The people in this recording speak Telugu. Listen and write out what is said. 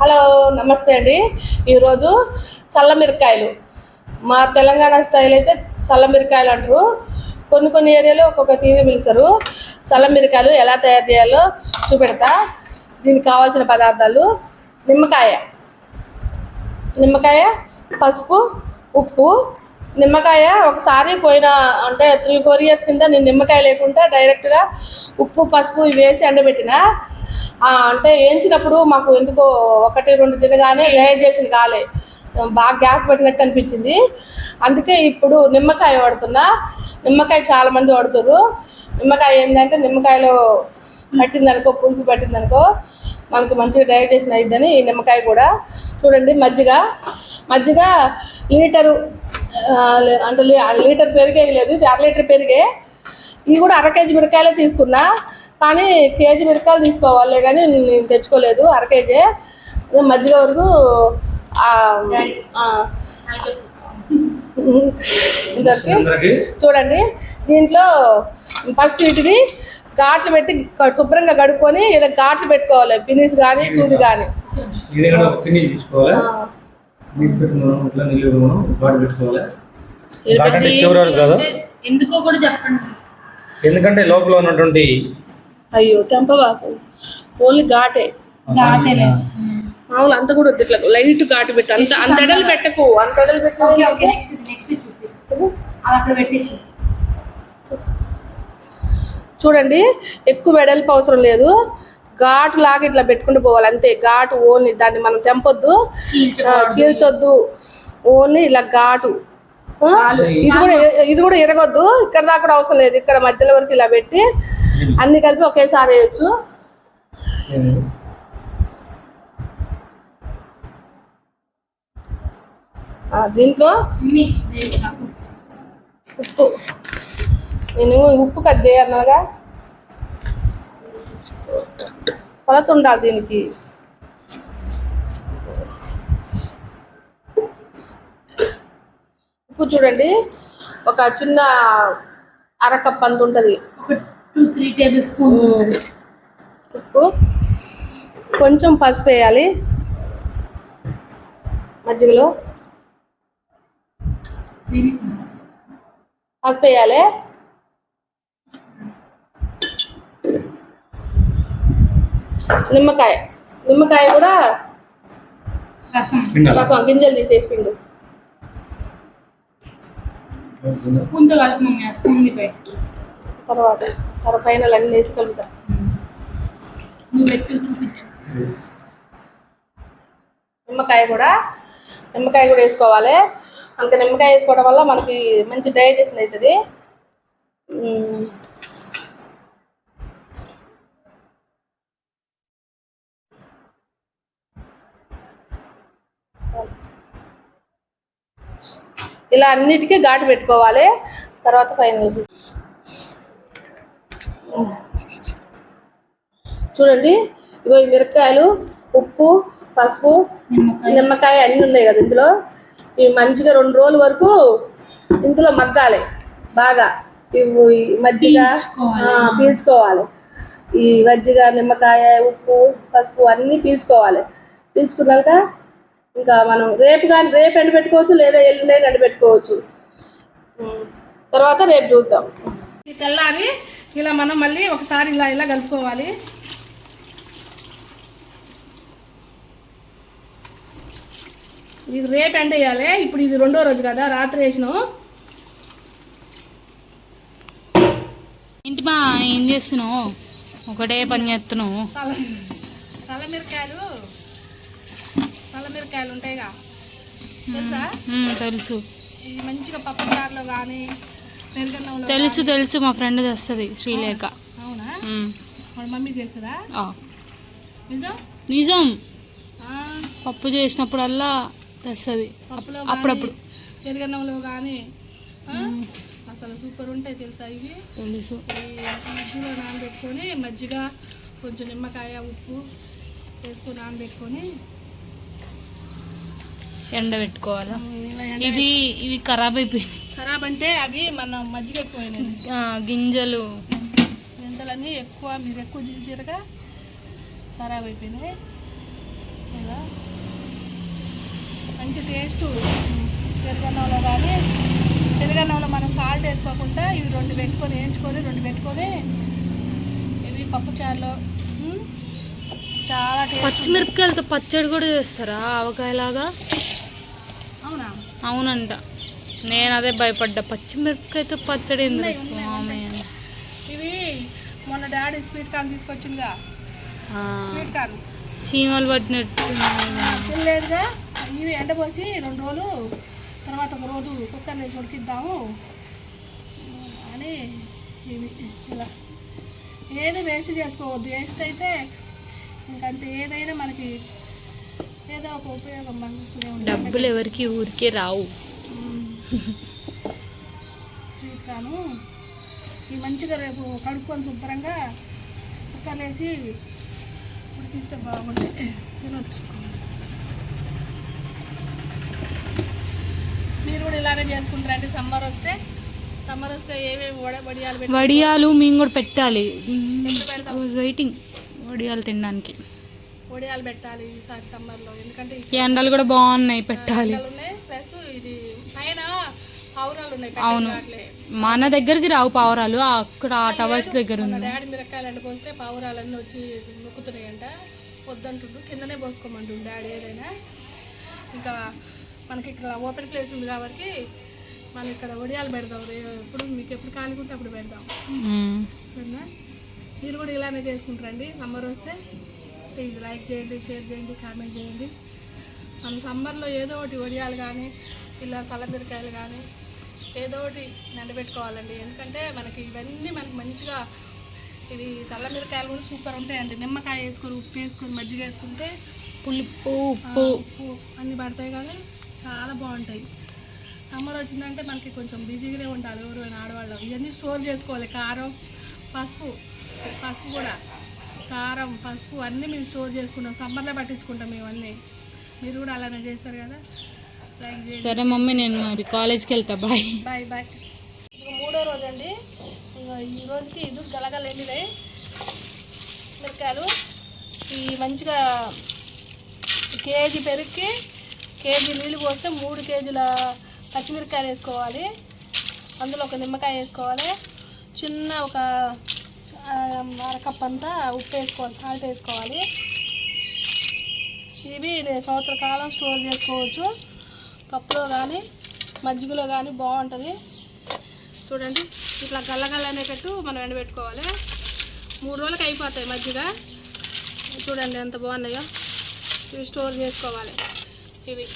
హలో నమస్తే అండి. ఈరోజు చల్ల మిరకాయలు మా తెలంగాణ స్టైల్ అయితే చల్లమిరకాయలు అంటారు. కొన్ని కొన్ని ఏరియాలో ఒక్కొక్క తీరు పిలుస్తారు. చల్ల మిరకాయలు ఎలా తయారు చేయాలో చూపెడతా. దీనికి కావాల్సిన పదార్థాలు నిమ్మకాయ. నిమ్మకాయ పసుపు ఉప్పు. నిమ్మకాయ ఒకసారి పోయిన అంటే త్రీ ఫోర్ ఇయర్స్ కింద నేను నిమ్మకాయ లేకుండా డైరెక్ట్గా ఉప్పు పసుపు ఇవి వేసి ఎండబెట్టిన అంటే వేయించినప్పుడు మాకు ఎందుకో ఒకటి రెండు తినగానే వేడి కాలే బాగా గ్యాస్ పట్టినట్టు అనిపించింది. అందుకే ఇప్పుడు నిమ్మకాయ వాడుతున్నా. నిమ్మకాయ చాలా మంది వాడుతారు నిమ్మకాయ ఏంటంటే నిమ్మకాయలో పట్టిందనుకో పులుపు పట్టిందనుకో మనకు మంచిగా డైజెషన్ అయిద్దని ఈ నిమ్మకాయ కూడా. చూడండి మజ్జిగ. మజ్జిగ లీటరు అంటే లీటర్ పెరిగే లేదు ఇది అర లీటర్ పెరిగే. ఇవి కూడా అర కేజీ మిరకాయలే తీసుకున్నా. కానీ కేజీ మిరకాయలు తీసుకోవాలి కానీ నేను తెచ్చుకోలేదు అర కేజీ. అదే మజ్జిగ వరకు ఇంతవరకు చూడండి దీంట్లో ఫస్ట్ వీటిని ఘాట్లు పెట్టి శుభ్రంగా కడుక్కొని ఇలా ఘాట్లు పెట్టుకోవాలి ఫినిష్ కానీ చూది కానీ ఎందుకంటే లోపల ఉన్నటువంటి అయ్యో తెంపవాకు ఓన్లీ ఘాటే. ఘాటేలే. మామూలు అంత కూడా వద్దు ఇట్లా లైట్ ఘాటు పెట్టు. అంత అంత ఎడలు పెట్టకు. అంత ఎడలు ఓకే ఓకే పెట్టు నెక్స్ట్ నెక్స్ట్ చూపి అది అక్కడ పెట్టేసి. చూడండి ఎక్కువ వెడల్పు అవసరం లేదు. ఘాటు లాగా ఇట్లా పెట్టుకుంటూ పోవాలి. అంతే ఘాటు ఓన్లీ. దాన్ని మనం తెంపొద్దు. చీల్చొద్దు. ఓన్లీ ఇలా ఘాటు. ఇది కూడా ఇది కూడా ఇరగొద్దు ఇక్కడ దాకా కూడా అవసరం లేదు. ఇక్కడ మధ్యలో వరకు ఇలా పెట్టి అన్ని కలిపి ఒకేసారి వేయచ్చు. దీంట్లో ఉప్పు. నేను ఉప్పు కద్దే అన్నగా. కొలత ఉండాలి దీనికి. ఉప్పు చూడండి. ఒక చిన్న అరకప్ అంత ఉంటుంది. టూ త్రీ టేబుల్ స్పూన్స్ ఉప్పు. కొంచెం పసుపు వేయాలి. మజ్జిగలో. పసుపు వేయాలి. నిమ్మకాయ. నిమ్మకాయ కూడా రసం. రసం. గింజలు తీసేసి పిండు. స్పూన్తో కలుపు మమ్మీ ఆ స్పూన్ని పెట్టి. తర్వాత తర్వాత పైన అన్నీ వేసి కలుపుతా నువ్వు పెట్టు చూపించు. నిమ్మకాయ కూడా నిమ్మకాయ కూడా వేసుకోవాలి. అంత నిమ్మకాయ వేసుకోవడం వల్ల మనకి మంచి డైజెషన్ అవుతుంది. ఇలా అన్నిటికీ ఘాటు పెట్టుకోవాలి. తర్వాత పైన. చూడండి ఇగో ఈ మిరపకాయలు ఉప్పు పసుపు నిమ్మకాయ. అన్నీ ఉన్నాయి కదా ఇందులో. ఈ మంచిగా రెండు రోజుల వరకు ఇందులో మగ్గాలి. బాగా ఇవి మజ్జిగ పీల్చుకోవాలి. ఈ మజ్జిగ నిమ్మకాయ ఉప్పు పసుపు అన్నీ పీల్చుకోవాలి. పీల్చుకున్నాక ఇంకా మనం రేపు కానీ రేపు ఎండ పెట్టుకోవచ్చు లేదా ఎల్లుండి ఎండ పెట్టుకోవచ్చు తర్వాత రేపు చూద్దాం. తెల్లారి ఇలా మనం మళ్ళీ ఒకసారి ఇలా ఇలా కలుపుకోవాలి. ఇది రేపు ఎండ వేయాలి ఇప్పుడు ఇది రెండో రోజు కదా రాత్రి వేసినాం ఏంటి మా ఏం చేస్తున్నావు? ఒకటే పని చేస్తున్నావు. తల తలమిరకాయలు తలమిరకాయలు ఉంటాయిగా. తెలుసా? తెలుసు. ఇది మంచిగా పప్పు చారులో కానీ తెలుసు తెలుసు మా ఫ్రెండ్ తెస్తుంది శ్రీలేఖ. నిజం? పప్పు చేసినప్పుడల్లా తెస్తుంది. అప్పుడప్పుడు కానీ, పెరుగన్నంలో కానీ ఆ, అసలు సూపర్ ఉంటాయి తెలుసా ఇవి? తెలుసు. మజ్జిగలో నానబెట్టుకొని మజ్జిగ కొంచెం నిమ్మకాయ ఉప్పు వేసుకొని నానబెట్టుకొని. ఎండ పెట్టుకోవాలా ఇలా ఎండ- ఇవి ఖరాబ్ అయిపోయినాయి. ఖరాబ్ అంటే అవి మన మజ్జిగ ఎక్కువైనవి ఆ, గింజలు. మెంతలన్నీ ఎక్కువ మీరు ఎక్కువ చేసారుగా ఖరాబ్ అయిపోయినాయి ఇలా. మంచి టేస్ట్. పెరుగన్నంలో కానీ పెరుగన్నంలో మనం సాల్ట్ వేసుకోకుండా ఇవి రెండు పెట్టుకొని వేయించుకొని రెండు పెట్టుకొని ఇవి పప్పు చారులో మ్, చాలా పచ్చిమిరపకాయలతో పచ్చడి కూడా చేస్తారా? ఆవకాయలాగా? అవునా? అవునంట. నేను అదే భయపడ్డా. పచ్చిమిరపకాయతో పచ్చడి ఎందుకు స్వామి. ఇవి మొన్న డాడీ స్వీట్ కార్న్ తీసుకొచ్చిందిగా స్వీట్ కార్న్. చీమలు పట్టినట్టు తినలేదుగా. ఇవి ఎండపోసి రెండు రోజులు తర్వాత ఒక రోజు కుక్కర్ వేసి ఉడికిద్దాము. అని ఇవి ఇలా. ఏది వేస్ట్ చేసుకోవద్దు. వేస్ట్ అయితే ఇంకంతే. ఏదైనా మనకి ఏదో ఒక ఉపయోగం మనకి డబ్బులు ఎవరికి ఊరికే రావు. స్వీట్ కాను ఇవి మంచిగా రేపు కడుక్కొని శుభ్రంగా కుక్కర్లో వేసి ఉడికిస్తే బాగుంటాయి తినొచ్చు. మీరు కూడా ఇలానే చేసుకుంటారండి సమ్మర్ వస్తే? సమ్మర్ వస్తే ఏమేమి వడ వడియాలు పెట్టి వడియాలు మేము కూడా పెట్టాలి. వెయిటింగ్ వడియాలు తినడానికి. వడియాలు పెట్టాలి ఈసారి సమ్మర్లో. ఎందుకంటే ఈ ఎండలు కూడా బాగున్నాయి పెట్టాలి. ప్లస్ ఇది అవును. మన దగ్గరికి రావు పావురాలు అక్కడ ఆ టవర్స్ దగ్గర ఉంది. డాడీ మిరకాయలు ఎండపోస్తే పావురాలన్నీ వచ్చి నొక్కుతున్నాయంట. వద్దంటుండు కిందనే పోసుకోమంటుండు డాడీ ఏదైనా. ఇంకా మనకి ఇక్కడ ఓపెన్ ప్లేస్ ఉంది కాబట్టి మనం ఇక్కడ వడియాలు పెడదాం. ఎప్పుడు మీకు ఎప్పుడు కాలికుంటే అప్పుడు పెడదాం. మీరు కూడా ఇలానే చేసుకుంటారండి. సమ్మర్ వస్తే ప్లీజ్ లైక్ చేయండి షేర్ చేయండి కామెంట్ చేయండి. మనం సమ్మర్లో ఏదో ఒకటి వడియాలు కానీ ఇలా సల్లమిరకాయలు కానీ ఏదో ఒకటి ఎండబెట్టుకోవాలండి ఎందుకంటే మనకి ఇవన్నీ మనకి మంచిగా ఇవి చల్లమిరకాయలు కూడా సూపర్ ఉంటాయండి. నిమ్మకాయ వేసుకొని ఉప్పు వేసుకొని మజ్జిగ వేసుకుంటే పులుపు ఉప్పు. ఉప్పు అన్నీ పడతాయి కదా చాలా బాగుంటాయి. సమ్మర్ వచ్చిందంటే మనకి కొంచెం బిజీగానే ఉండాలి ఎవరైనా ఆడవాళ్ళు. ఇవన్నీ స్టోర్ చేసుకోవాలి. కారం పసుపు పసుపు కూడా. కారం పసుపు అన్నీ మేము స్టోర్ చేసుకుంటాం. సమ్మర్లో పట్టించుకుంటాం మేము అన్నీ. మీరు కూడా అలానే చేస్తారు కదా? సరే మమ్మీ నేను మరి కాలేజ్కి వెళ్తా బాయ్ బాయ్ బాయ్ ఇంకా మూడో రోజు అండి ఈ రోజుకి ఇది గలగలేనిదే మిరకాయలు ఈ మంచిగా కేజీ పెరిగి కేజీ నీళ్ళు పోస్తే మూడు కేజీల పచ్చిమిరకాయలు వేసుకోవాలి. అందులో ఒక నిమ్మకాయ వేసుకోవాలి. చిన్న ఒక అరకప్ అంతా ఉప్పు వేసుకోవాలి సాల్ట్ వేసుకోవాలి. ఇవి సంవత్సర కాలం స్టోర్ చేసుకోవచ్చు. పప్పులో కానీ మజ్జిగలో కానీ బాగుంటుంది. చూడండి ఇట్లా గల్లగల్ల అనేటట్టు మనం ఎండబెట్టుకోవాలి. మూడు రోజులకి అయిపోతాయి మజ్జిగ. చూడండి ఎంత బాగున్నాయో. ఇవి స్టోర్ చేసుకోవాలి. ఇవి.